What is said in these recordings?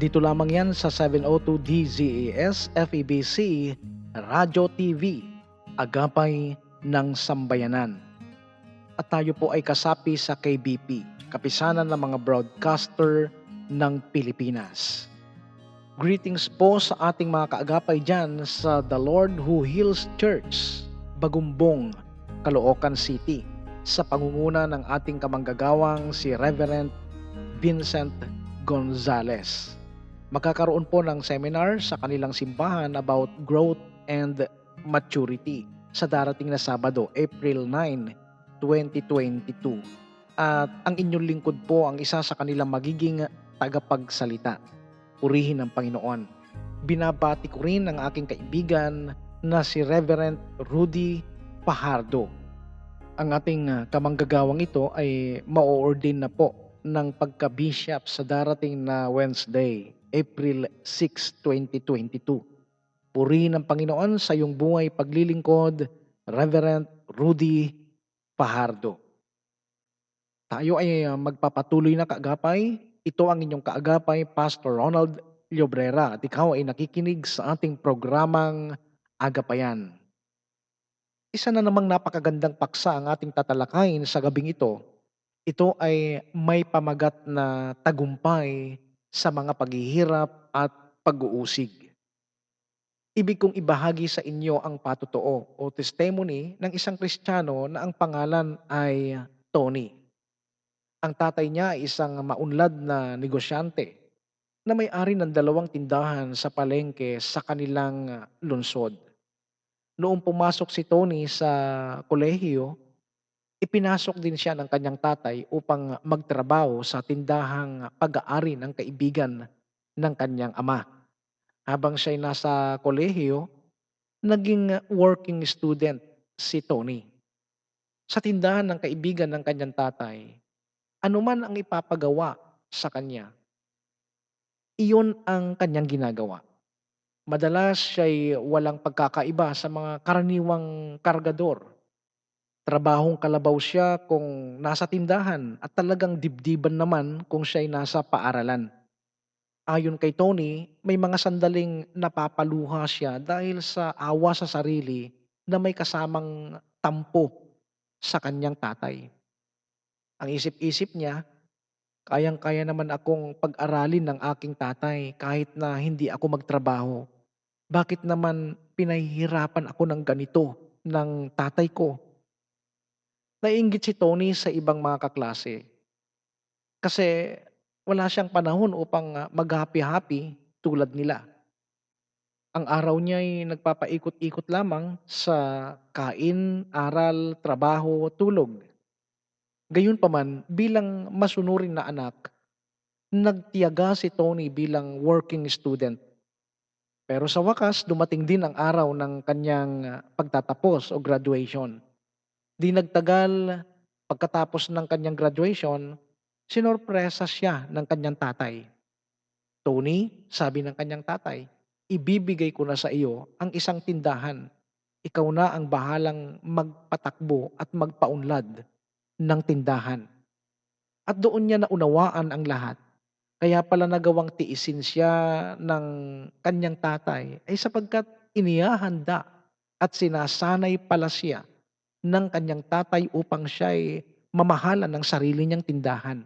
Dito lamang yan sa 702 DZAS FEBC Radio TV, Agapay ng Sambayanan at tayo po ay kasapi sa KBP, Kapisanan ng mga Broadcaster ng Pilipinas. Greetings po sa ating mga kaagapay dyan sa The Lord Who Heals Church, Bagumbong, Caloocan City, sa pangunguna ng ating kamanggagawang si Reverend Vincent Gonzales. Magkakaroon po ng seminar sa kanilang simbahan about growth and maturity sa darating na Sabado, April 9, 2022. At ang inyong lingkod po ang isa sa kanilang magiging tagapagsalita. Purihin ng Panginoon. Binabati ko rin ang aking kaibigan na si Reverend Rudy Pahardo. Ang ating ah, kamanggagawang ito ay ma-ordain na po ng pagka-bishop sa darating na Wednesday, April 6, 2022. Purihin ng Panginoon sa iyong buhay paglilingkod, Reverend Rudy Pahardo. Tayo ay uh, magpapatuloy na kaagapay. Ito ang inyong kaagapay, Pastor Ronald Llobrera. At ikaw ay nakikinig sa ating programang Agapayan. Isa na namang napakagandang paksa ang ating tatalakayin sa gabing ito. Ito ay may pamagat na tagumpay sa mga paghihirap at pag-uusig. Ibig kong ibahagi sa inyo ang patotoo o testimony ng isang Kristiyano na ang pangalan ay Tony. Ang tatay niya ay isang maunlad na negosyante na may-ari ng dalawang tindahan sa palengke sa kanilang lungsod. Noong pumasok si Tony sa kolehiyo, ipinasok din siya ng kanyang tatay upang magtrabaho sa tindahang pag-aari ng kaibigan ng kanyang ama habang siya'y nasa kolehiyo, naging working student si Tony. Sa tindahan ng kaibigan ng kanyang tatay, anuman ang ipapagawa sa kanya, iyon ang kanyang ginagawa. Madalas siya'y walang pagkakaiba sa mga karaniwang kargador. Trabahong kalabaw siya kung nasa tindahan at talagang dibdiban naman kung siya'y nasa paaralan. Ayon kay Tony, may mga sandaling napapaluha siya dahil sa awa sa sarili na may kasamang tampo sa kanyang tatay. Ang isip-isip niya, kayang-kaya naman akong pag-aralin ng aking tatay kahit na hindi ako magtrabaho. Bakit naman pinahihirapan ako ng ganito ng tatay ko? Naiinggit si Tony sa ibang mga kaklase kasi wala siyang panahon upang ah, mag-happy-happy tulad nila. Ang araw niya ay nagpapaikot-ikot lamang sa kain, aral, trabaho, tulog. Gayunpaman, bilang masunurin na anak, nagtiyaga si Tony bilang working student. Pero sa wakas, dumating din ang araw ng kanyang ah, pagtatapos o graduation. Di nagtagal, pagkatapos ng kanyang graduation, sinorpresa siya ng kanyang tatay. Tony, sabi ng kanyang tatay, ibibigay ko na sa iyo ang isang tindahan. Ikaw na ang bahalang magpatakbo at magpaunlad ng tindahan. At doon niya naunawaan ang lahat. Kaya pala nagawang tiisin siya ng kanyang tatay ay sapagkat inihahanda at sinasanay pala siya ng kanyang tatay upang siya ay mamahalan ng sarili niyang tindahan.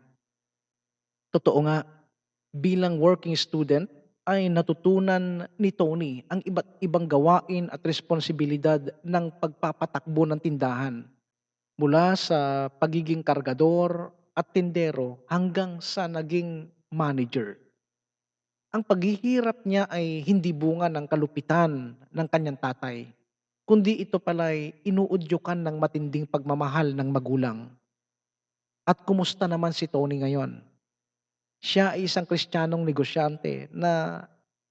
Totoo nga, bilang working student ay natutunan ni Tony ang iba't ibang gawain at responsibilidad ng pagpapatakbo ng tindahan. Mula sa pagiging kargador at tindero hanggang sa naging manager. Ang paghihirap niya ay hindi bunga ng kalupitan ng kanyang tatay, kundi ito pala'y inuudyukan ng matinding pagmamahal ng magulang. At kumusta naman si Tony ngayon? Siya ay isang Kristiyanong negosyante na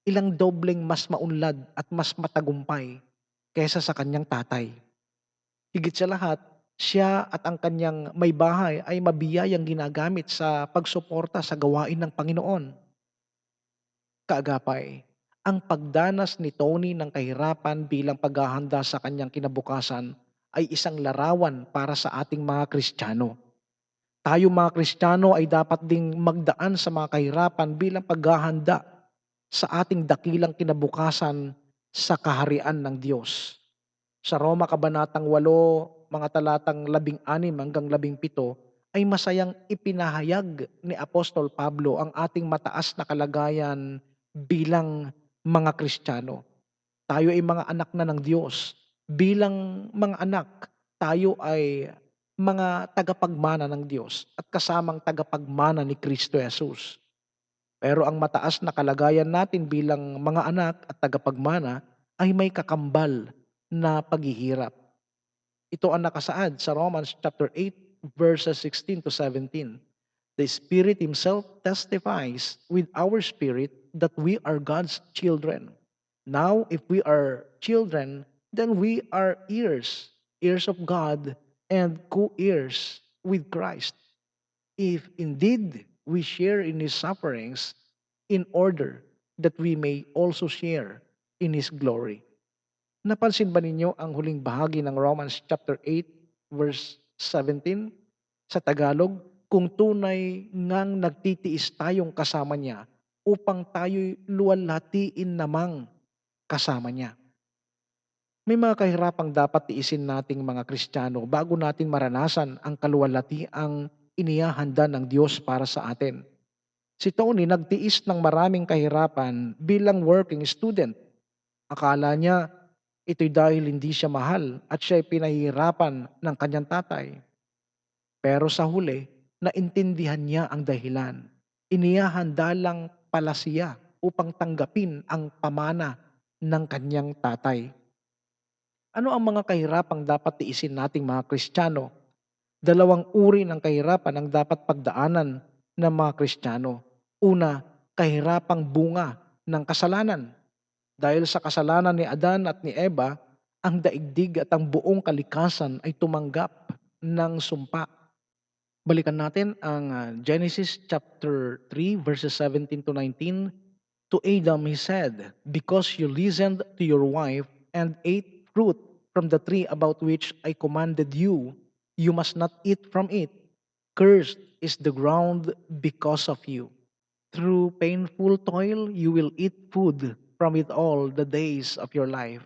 ilang dobleng mas maunlad at mas matagumpay kaysa sa kanyang tatay. Higit sa lahat, siya at ang kanyang may bahay ay mabiyayang ginagamit sa pagsuporta sa gawain ng Panginoon. Kaagapay, ang pagdanas ni Tony ng kahirapan bilang paghahanda sa kanyang kinabukasan ay isang larawan para sa ating mga Kristiyano. Tayo mga Kristiyano ay dapat ding magdaan sa mga kahirapan bilang paghahanda sa ating dakilang kinabukasan sa kaharian ng Diyos. Sa Roma Kabanatang 8, mga talatang 16 hanggang 17, ay masayang ipinahayag ni Apostol Pablo ang ating mataas na kalagayan bilang mga Kristiyano. Tayo ay mga anak na ng Diyos. Bilang mga anak, tayo ay mga tagapagmana ng Diyos at kasamang tagapagmana ni Kristo Jesus. Pero ang mataas na kalagayan natin bilang mga anak at tagapagmana ay may kakambal na paghihirap. Ito ang nakasaad sa Romans chapter 8 verses 16 to 17. The Spirit Himself testifies with our spirit that we are God's children. Now, if we are children, then we are heirs, heirs of God and co-heirs with Christ. If indeed we share in His sufferings, in order that we may also share in His glory. Napansin ba ninyo ang huling bahagi ng Romans chapter 8 verse 17 sa Tagalog? Kung tunay ngang nagtitiis tayong kasama niya upang tayo'y luwalhatiin namang kasama niya. May mga kahirapang dapat tiisin nating mga Kristiyano bago natin maranasan ang kaluwalhatiang inihahanda ng Diyos para sa atin. Si Tony nagtiis ng maraming kahirapan bilang working student. Akala niya ito'y dahil hindi siya mahal at siya'y pinahihirapan ng kanyang tatay. Pero sa huli, naintindihan niya ang dahilan. Inihahanda lang pala siya upang tanggapin ang pamana ng kanyang tatay. Ano ang mga kahirapang dapat tiisin nating mga Kristiyano? Dalawang uri ng kahirapan ang dapat pagdaanan ng mga Kristiyano. Una, kahirapang bunga ng kasalanan. Dahil sa kasalanan ni Adan at ni Eva, ang daigdig at ang buong kalikasan ay tumanggap ng sumpa. Balikan natin ang uh, Genesis chapter 3 verses 17 to 19. To Adam he said, Because you listened to your wife and ate fruit from the tree about which I commanded you, you must not eat from it. Cursed is the ground because of you. Through painful toil you will eat food from it all the days of your life.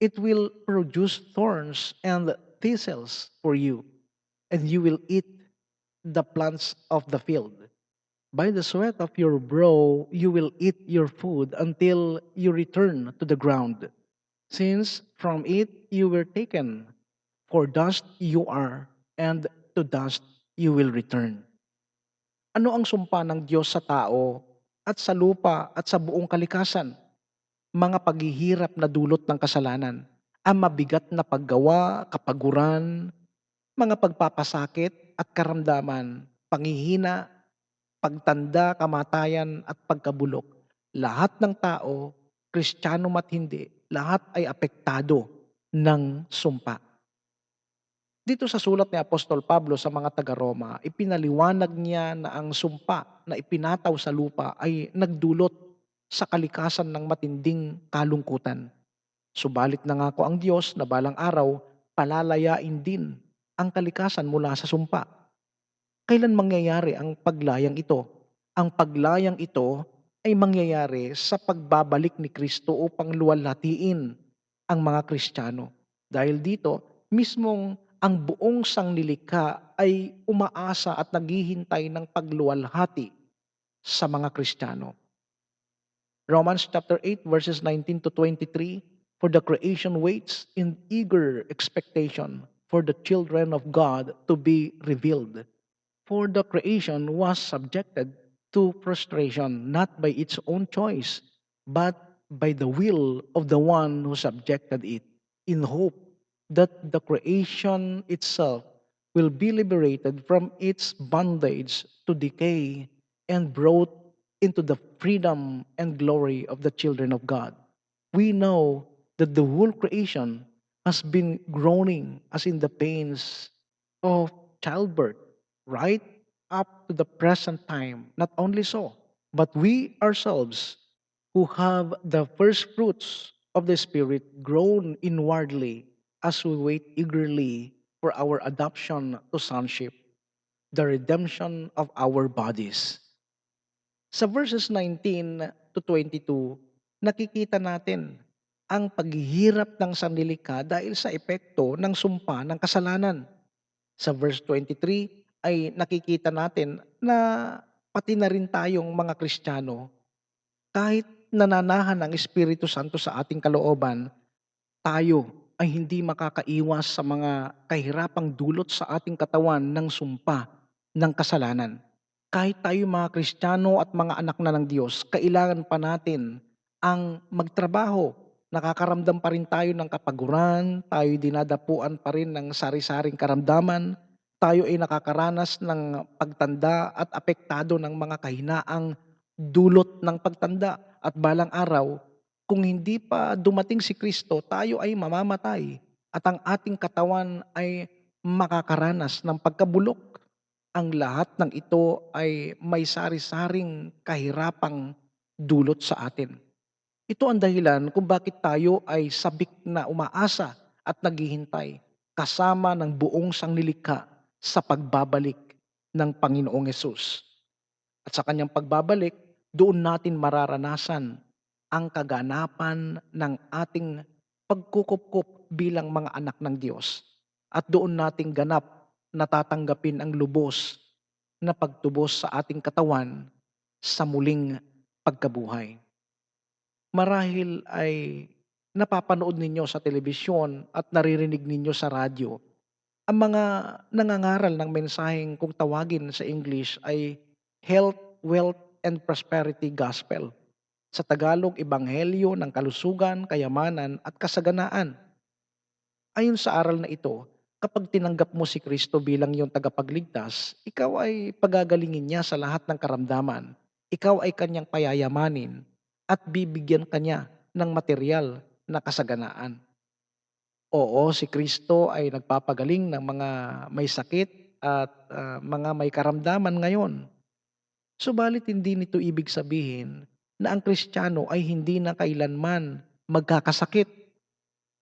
It will produce thorns and thistles for you, and you will eat the plants of the field. By the sweat of your brow you will eat your food until you return to the ground, since from it you were taken, for dust you are, and to dust you will return. Ano ang sumpa ng Diyos sa tao at sa lupa at sa buong kalikasan? Mga paghihirap na dulot ng kasalanan, ang mabigat na paggawa, kapaguran, mga pagpapasakit at karamdaman, panghihina, pagtanda, kamatayan at pagkabulok. Lahat ng tao, kristyano mat hindi, lahat ay apektado ng sumpa. Dito sa sulat ni Apostol Pablo sa mga taga-Roma, ipinaliwanag niya na ang sumpa na ipinataw sa lupa ay nagdulot sa kalikasan ng matinding kalungkutan. Subalit nangako ang Diyos na balang araw, palalayain din ang kalikasan mula sa sumpa. Kailan mangyayari ang paglayang ito? Ang paglayang ito ay mangyayari sa pagbabalik ni Kristo upang luwalhatiin ang mga Kristiyano. Dahil dito, mismong ang buong sanglilikha ay umaasa at naghihintay ng pagluwalhati sa mga Kristiyano. Romans chapter 8 verses 19 to 23, For the creation waits in eager expectation for the children of God to be revealed. For the creation was subjected to frustration not by its own choice, but by the will of the one who subjected it, in hope that the creation itself will be liberated from its bondage to decay and brought into the freedom and glory of the children of God. We know that the whole creation has been groaning as in the pains of childbirth, right up to the present time. Not only so, but we ourselves who have the first fruits of the Spirit groan inwardly as we wait eagerly for our adoption to sonship, the redemption of our bodies. Sa verses 19 to 22, nakikita natin ang paghihirap ng sanlilika dahil sa epekto ng sumpa ng kasalanan. Sa verse 23 ay nakikita natin na pati na rin tayong mga Kristiyano, kahit nananahan ng Espiritu Santo sa ating kalooban, tayo ay hindi makakaiwas sa mga kahirapang dulot sa ating katawan ng sumpa ng kasalanan. Kahit tayo mga Kristiyano at mga anak na ng Diyos, kailangan pa natin ang magtrabaho. Nakakaramdam pa rin tayo ng kapaguran, tayo dinadapuan pa rin ng sari-saring karamdaman, tayo ay nakakaranas ng pagtanda at apektado ng mga kahinaang dulot ng pagtanda at balang araw, kung hindi pa dumating si Kristo, tayo ay mamamatay at ang ating katawan ay makakaranas ng pagkabulok. Ang lahat ng ito ay may sari-saring kahirapang dulot sa atin. Ito ang dahilan kung bakit tayo ay sabik na umaasa at naghihintay kasama ng buong sanglilikha sa pagbabalik ng Panginoong Yesus. At sa kanyang pagbabalik, doon natin mararanasan ang kaganapan ng ating pagkukupkup bilang mga anak ng Diyos. At doon nating ganap natatanggapin ang lubos na pagtubos sa ating katawan sa muling pagkabuhay. Marahil ay napapanood ninyo sa telebisyon at naririnig ninyo sa radyo ang mga nangangaral ng mensaheng kung tawagin sa English ay health, wealth, and prosperity gospel. Sa Tagalog, ebanghelyo ng kalusugan, kayamanan, at kasaganaan. Ayon sa aral na ito, kapag tinanggap mo si Kristo bilang iyong tagapagligtas, ikaw ay pagagalingin niya sa lahat ng karamdaman. Ikaw ay kanyang payayamanin at bibigyan kanya ng material na kasaganaan. Oo, si Kristo ay nagpapagaling ng mga may sakit at ah, mga may karamdaman ngayon. Subalit hindi nito ibig sabihin na ang Kristiyano ay hindi na kailanman magkakasakit.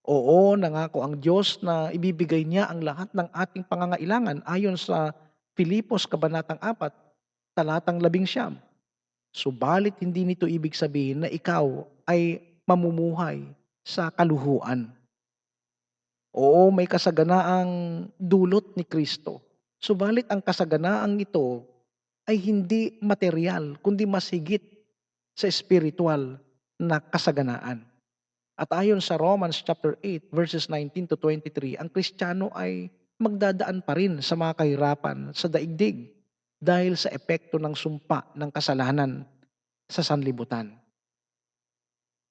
Oo, nangako ang Diyos na ibibigay niya ang lahat ng ating pangangailangan ayon sa Filipos Kabanatang 4, talatang 11. Subalit hindi nito ibig sabihin na ikaw ay mamumuhay sa kaluhuan. Oo, may kasaganaang dulot ni Kristo. Subalit ang kasaganaang ito ay hindi material, kundi mas higit sa spiritual na kasaganaan. At ayon sa Romans chapter 8 verses 19 to 23, ang Kristiyano ay magdadaan pa rin sa mga kahirapan sa daigdig dahil sa epekto ng sumpa ng kasalanan sa sanlibutan.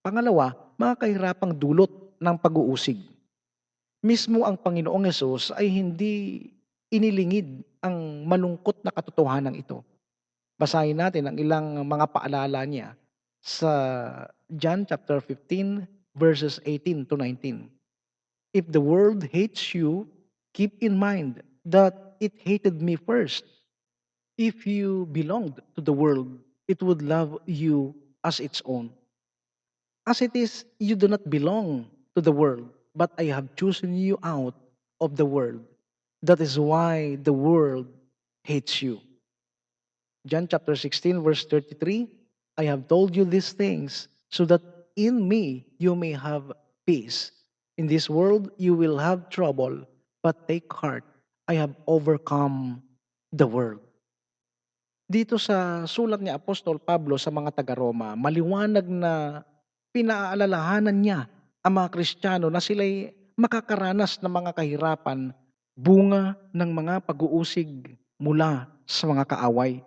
Pangalawa, mga kahirapang dulot ng pag-uusig. Mismo ang Panginoong Yesus ay hindi inilingid ang malungkot na katotohanan ito. Basahin natin ang ilang mga paalala niya sa John chapter 15 verses 18 to 19. If the world hates you, keep in mind that it hated me first. If you belonged to the world, it would love you as its own. As it is, you do not belong to the world, but I have chosen you out of the world. That is why the world hates you. John chapter 16, verse 33 I have told you these things so that in me you may have peace. In this world you will have trouble, but take heart. I have overcome the world. Dito sa sulat ni Apostol Pablo sa mga taga-Roma, maliwanag na pinaalalahanan niya ang mga Kristiyano na sila'y makakaranas ng mga kahirapan bunga ng mga pag-uusig mula sa mga kaaway.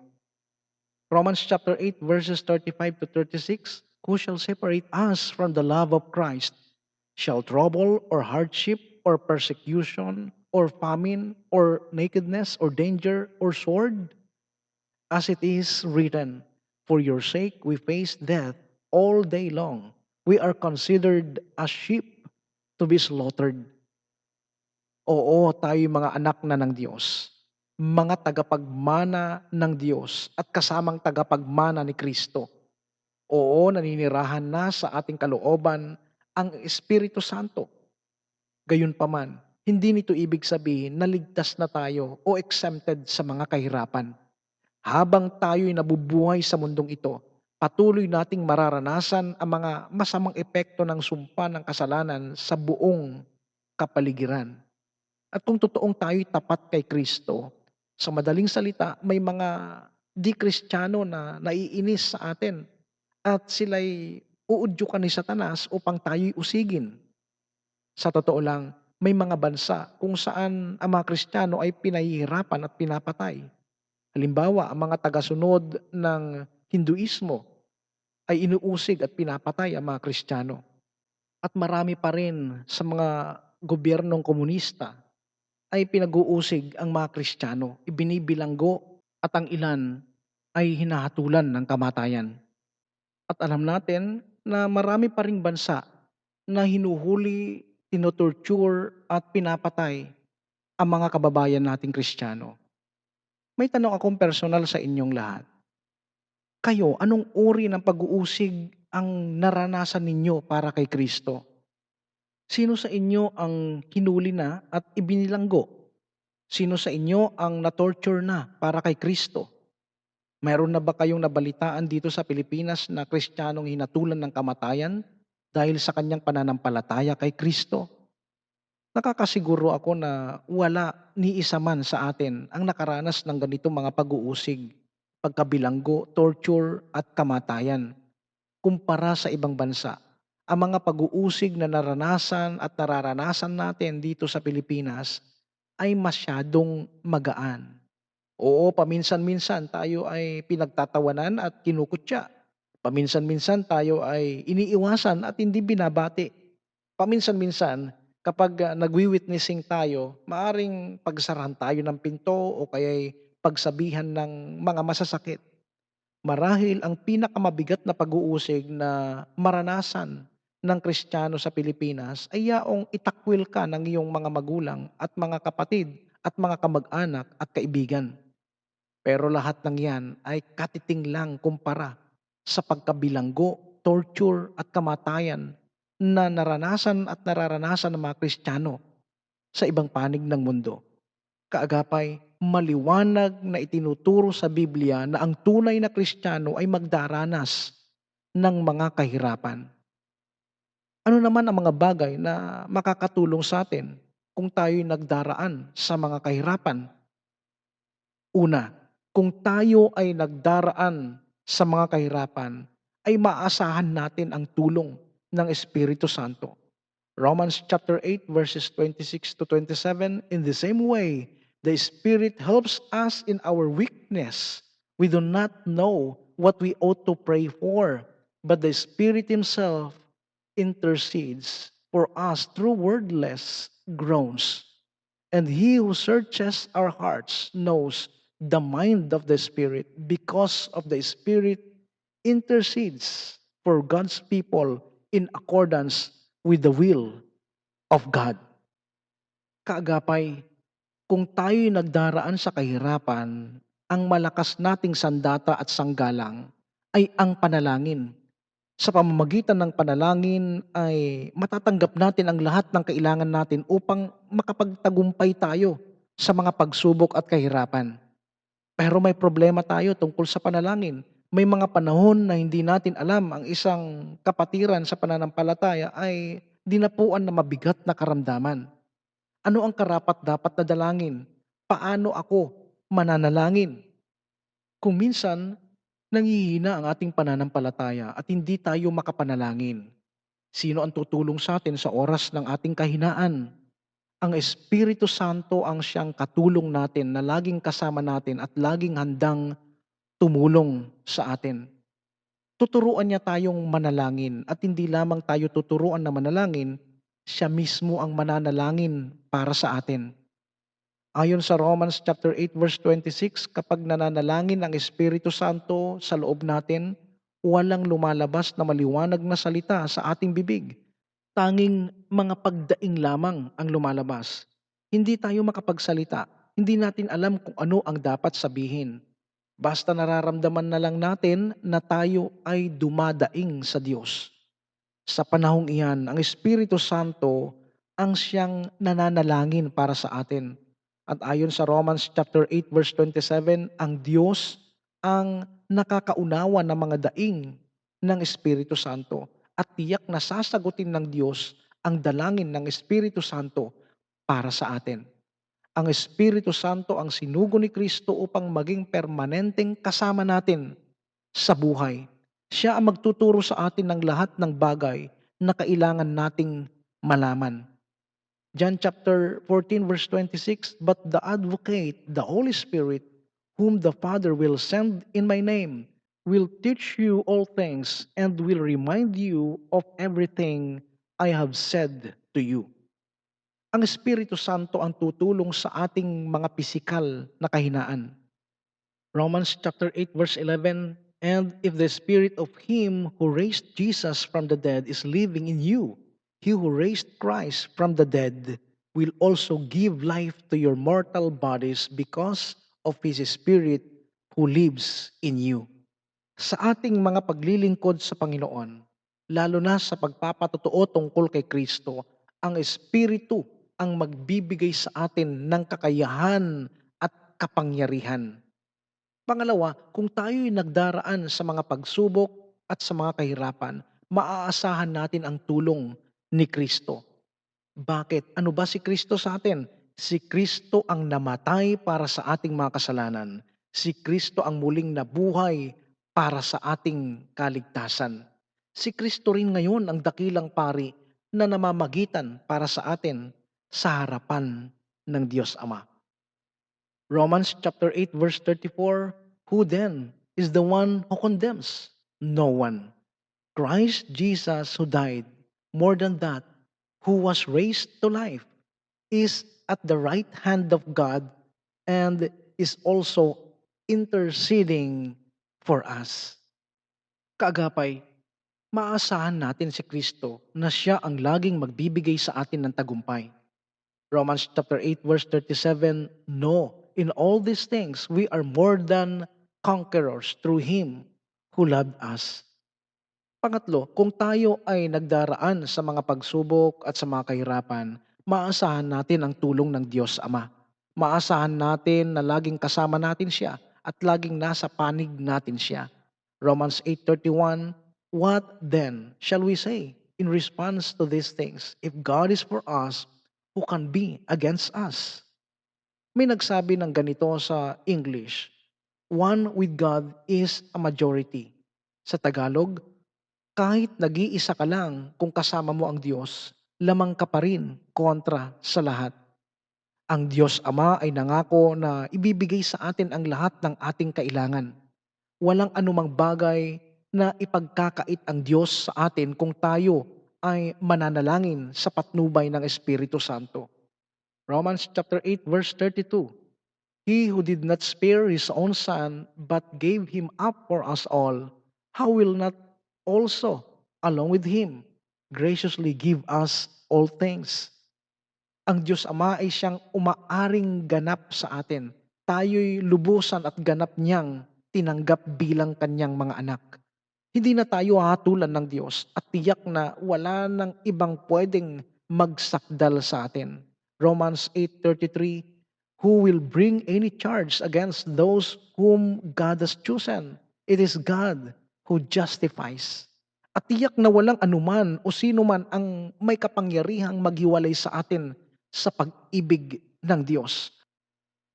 Romans chapter 8 verses 35 to 36, Who shall separate us from the love of Christ? Shall trouble or hardship or persecution or famine or nakedness or danger or sword? As it is written, For your sake, we face death all day long. We are considered as sheep to be slaughtered. Oo, tayo mga anak na ng Diyos. Mga tagapagmana ng Diyos at kasamang tagapagmana ni Kristo. Oo, naninirahan na sa ating kalooban ang Espiritu Santo. Gayunpaman, hindi nito ibig sabihin na ligtas na tayo o exempted sa mga kahirapan. Habang tayo'y nabubuhay sa mundong ito, patuloy nating mararanasan ang mga masamang epekto ng sumpa ng kasalanan sa buong kapaligiran. At kung totoong tayo'y tapat kay Kristo, sa madaling salita, may mga di-Kristiyano na naiinis sa atin at sila'y uudyukan ni Satanas upang tayo'y usigin. Sa totoo lang, may mga bansa kung saan ang mga Kristiyano ay pinahihirapan at pinapatay. Halimbawa, ang mga tagasunod ng Hinduismo ay inuusig at pinapatay ang mga Kristiyano. At marami pa rin sa mga gobyernong komunista ay pinag-uusig ang mga Kristiyano, ibinibilanggo at ang ilan ay hinahatulan ng kamatayan. At alam natin na marami pa ring bansa na hinuhuli, tinotorture at pinapatay ang mga kababayan nating Kristiyano. May tanong akong personal sa inyong lahat. Kayo, anong uri ng pag-uusig ang naranasan ninyo para kay Kristo? Sino sa inyo ang hinuli na at ibinilanggo? Sino sa inyo ang na-torture na para kay Kristo? Mayroon na ba kayong nabalitaan dito sa Pilipinas na Kristiyanong hinatulan ng kamatayan dahil sa kanyang pananampalataya kay Kristo? Nakakasiguro ako na wala ni isa man sa atin ang nakaranas ng ganitong mga pag-uusig, pagkabilanggo, torture at kamatayan kumpara sa ibang bansa. Ang mga pag-uusig na naranasan at nararanasan natin dito sa Pilipinas ay masyadong magaan. Oo, paminsan-minsan tayo ay pinagtatawanan at kinukutya. Paminsan-minsan tayo ay iniiwasan at hindi binabati. Paminsan-minsan, kapag uh, nagwi-witnessing tayo, maaring pagsarahan tayo ng pinto o kaya'y pagsabihan ng mga masasakit. Marahil ang pinakamabigat na pag-uusig na maranasan ng Kristiyano sa Pilipinas ay yaong itakwil ka ng iyong mga magulang at mga kapatid at mga kamag-anak at kaibigan. Pero lahat ng yan ay katiting lang kumpara sa pagkabilanggo, torture at kamatayan na naranasan at nararanasan ng mga Kristiyano sa ibang panig ng mundo. Kaagapay, maliwanag na itinuturo sa Biblia na ang tunay na Kristiyano ay magdaranas ng mga kahirapan. Ano naman ang mga bagay na makakatulong sa atin kung tayo'y nagdaraan sa mga kahirapan? Una, kung tayo ay nagdaraan sa mga kahirapan, ay maasahan natin ang tulong ng Espiritu Santo. Romans chapter 8 verses 26 to 27 In the same way, the Spirit helps us in our weakness. We do not know what we ought to pray for, but the Spirit himself intercedes for us through wordless groans. And he who searches our hearts knows the mind of the Spirit because of the Spirit intercedes for God's people in accordance with the will of God. Kaagapay, kung tayo'y nagdaraan sa kahirapan, ang malakas nating sandata at sanggalang ay ang panalangin. Sa pamamagitan ng panalangin ay matatanggap natin ang lahat ng kailangan natin upang makapagtagumpay tayo sa mga pagsubok at kahirapan. Pero may problema tayo tungkol sa panalangin. May mga panahon na hindi natin alam ang isang kapatiran sa pananampalataya ay dinapuan na mabigat na karamdaman. Ano ang karapat dapat na dalangin? Paano ako mananalangin? Kung minsan, nangihina ang ating pananampalataya at hindi tayo makapanalangin. Sino ang tutulong sa atin sa oras ng ating kahinaan? Ang Espiritu Santo ang siyang katulong natin na laging kasama natin at laging handang tumulong sa atin. Tuturuan niya tayong manalangin at hindi lamang tayo tuturuan na manalangin, siya mismo ang mananalangin para sa atin. Ayon sa Romans chapter 8 verse 26, kapag nananalangin ang Espiritu Santo sa loob natin, walang lumalabas na maliwanag na salita sa ating bibig. Tanging mga pagdaing lamang ang lumalabas. Hindi tayo makapagsalita. Hindi natin alam kung ano ang dapat sabihin. Basta nararamdaman na lang natin na tayo ay dumadaing sa Diyos. Sa panahong iyan, ang Espiritu Santo ang siyang nananalangin para sa atin. At ayon sa Romans chapter 8 verse 27, ang Diyos ang nakakaunawa ng mga daing ng Espiritu Santo at tiyak na sasagutin ng Diyos ang dalangin ng Espiritu Santo para sa atin. Ang Espiritu Santo ang sinugo ni Kristo upang maging permanenteng kasama natin sa buhay. Siya ang magtuturo sa atin ng lahat ng bagay na kailangan nating malaman. John chapter 14 verse 26, But the advocate, the Holy Spirit, whom the Father will send in my name, will teach you all things and will remind you of everything I have said to you. Ang Espiritu Santo ang tutulong sa ating mga pisikal na kahinaan. Romans chapter 8 verse 11, And if the Spirit of Him who raised Jesus from the dead is living in you, He who raised Christ from the dead will also give life to your mortal bodies because of His Spirit who lives in you. Sa ating mga paglilingkod sa Panginoon, lalo na sa pagpapatotoo tungkol kay Kristo, ang Espiritu ang magbibigay sa atin ng kakayahan at kapangyarihan. Pangalawa, kung tayo'y nagdaraan sa mga pagsubok at sa mga kahirapan, maaasahan natin ang tulong ni Kristo. Bakit? Ano ba si Kristo sa atin? Si Kristo ang namatay para sa ating mga kasalanan. Si Kristo ang muling nabuhay para sa ating kaligtasan. Si Kristo rin ngayon ang dakilang pari na namamagitan para sa atin sa harapan ng Diyos Ama. Romans chapter 8 verse 34, Who then is the one who condemns? No one. Christ Jesus who died, more than that, who was raised to life, is at the right hand of God and is also interceding for us. Kaagapay, maasahan natin si Kristo na siya ang laging magbibigay sa atin ng tagumpay. Romans chapter 8 verse 37, No, in all these things we are more than conquerors through Him who loved us. Pangatlo, kung tayo ay nagdaraan sa mga pagsubok at sa mga kahirapan, maasahan natin ang tulong ng Diyos Ama. Maasahan natin na laging kasama natin siya at laging nasa panig natin siya. Romans 8.31, What then shall we say in response to these things? If God is for us, who can be against us? May nagsabi ng ganito sa English, One with God is a majority. Sa Tagalog, kahit nag-iisa ka lang kung kasama mo ang Diyos, lamang ka pa rin kontra sa lahat. Ang Diyos Ama ay nangako na ibibigay sa atin ang lahat ng ating kailangan. Walang anumang bagay na ipagkakait ang Diyos sa atin kung tayo ay mananalangin sa patnubay ng Espiritu Santo. Romans chapter 8 verse 32. He who did not spare his own son but gave him up for us all, how will not also along with him graciously give us all things? Ang Diyos Ama ay siyang umaaring ganap sa atin. Tayo'y lubusan at ganap niyang tinanggap bilang kanyang mga anak. Hindi na tayo hatulan ng Diyos at tiyak na wala nang ibang pwedeng magsakdal sa atin. Romans 8.33, Who will bring any charge against those whom God has chosen? It is God who justifies. At tiyak na walang anuman o sino man ang may kapangyarihang maghiwalay sa atin sa pag-ibig ng Diyos.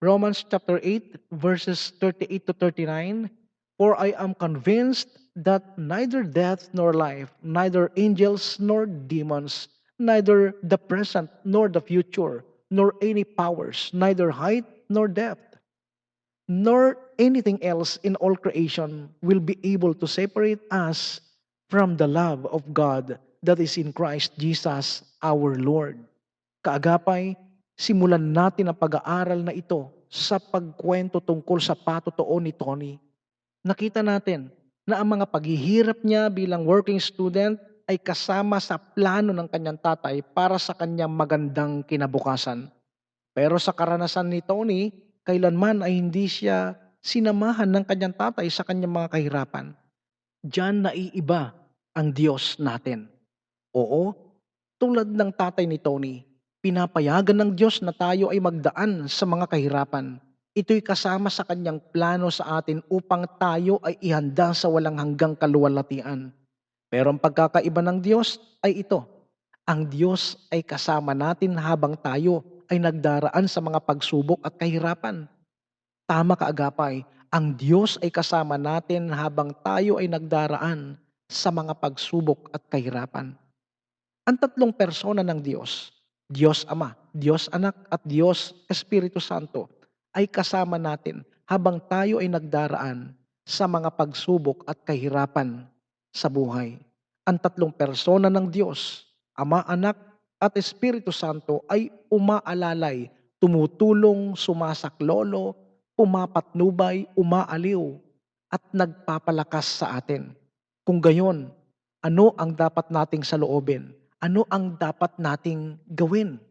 Romans chapter 8 verses 38 to 39, For I am convinced that neither death nor life, neither angels nor demons, neither the present nor the future, nor any powers, neither height nor depth, nor anything else in all creation will be able to separate us from the love of God that is in Christ Jesus our Lord. Kaagapay, simulan natin ang pag-aaral na ito sa pagkwento tungkol sa patotoo ni Tony. Nakita natin na ang mga paghihirap niya bilang working student ay kasama sa plano ng kanyang tatay para sa kanyang magandang kinabukasan. Pero sa karanasan ni Tony, kailanman ay hindi siya sinamahan ng kanyang tatay sa kanyang mga kahirapan. Diyan naiiba ang Diyos natin. Oo, tulad ng tatay ni Tony, pinapayagan ng Diyos na tayo ay magdaan sa mga kahirapan. Ito'y kasama sa kanyang plano sa atin upang tayo ay ihanda sa walang hanggang kaluwalhatian. Pero ang pagkakaiba ng Diyos ay ito. Ang Diyos ay kasama natin habang tayo ay nagdaraan sa mga pagsubok at kahirapan. Tama ka agapay, ang Diyos ay kasama natin habang tayo ay nagdaraan sa mga pagsubok at kahirapan. Ang tatlong persona ng Diyos, Diyos Ama, Diyos Anak at Diyos Espiritu Santo ay kasama natin habang tayo ay nagdaraan sa mga pagsubok at kahirapan sa buhay. Ang tatlong persona ng Diyos, Ama, Anak at Espiritu Santo ay umaalalay, tumutulong, sumasaklolo, pumapatnubay, umaaliw at nagpapalakas sa atin. Kung gayon, ano ang dapat nating saloobin? Ano ang dapat nating gawin?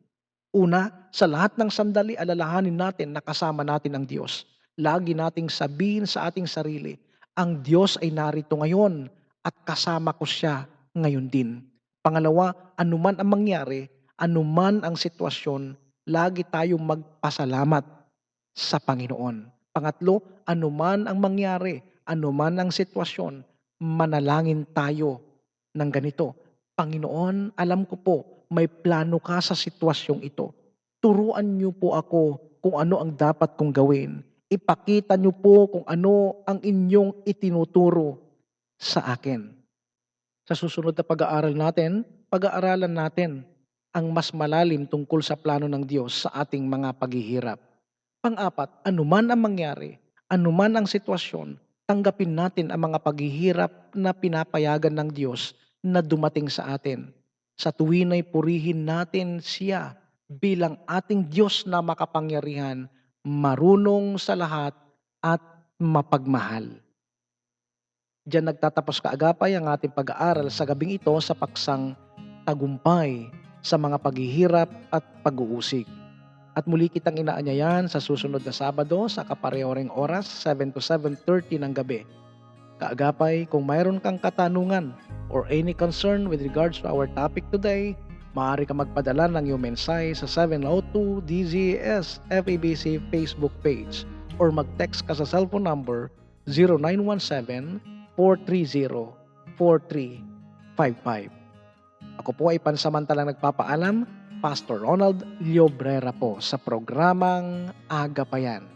Una, sa lahat ng sandali, alalahanin natin na kasama natin ang Diyos. Lagi nating sabihin sa ating sarili, ang Diyos ay narito ngayon at kasama ko siya ngayon din. Pangalawa, anuman ang mangyari, anuman ang sitwasyon, lagi tayong magpasalamat sa Panginoon. Pangatlo, anuman ang mangyari, anuman ang sitwasyon, manalangin tayo ng ganito. Panginoon, alam ko po, may plano ka sa sitwasyong ito. Turuan niyo po ako kung ano ang dapat kong gawin. Ipakita niyo po kung ano ang inyong itinuturo sa akin. Sa susunod na pag-aaral natin, pag-aaralan natin ang mas malalim tungkol sa plano ng Diyos sa ating mga paghihirap. Pang-apat, anuman ang mangyari, anuman ang sitwasyon, tanggapin natin ang mga paghihirap na pinapayagan ng Diyos na dumating sa atin. Sa tuwin ay purihin natin siya bilang ating Diyos na makapangyarihan, marunong sa lahat at mapagmahal. Diyan nagtatapos kaagapay ang ating pag-aaral sa gabing ito sa paksang tagumpay sa mga paghihirap at pag-uusig. At muli kitang inaanyayan sa susunod na Sabado sa kaparehoreng oras, 7 to 7.30 ng gabi. Kaagapay, kung mayroon kang katanungan or any concern with regards to our topic today, maaari ka magpadala ng iyong mensahe sa 702 DZS FABC Facebook page or mag-text ka sa cellphone number 0917-430-4355. Ako po ay pansamantalang nagpapaalam, Pastor Ronald Llobrera po sa programang Agapayan.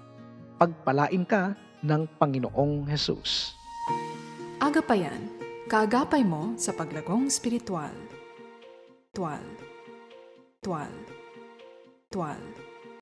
Pagpalain ka ng Panginoong Jesus. Agapayan, kaagapay mo sa paglagong spiritual. Tual. Tual. Tual.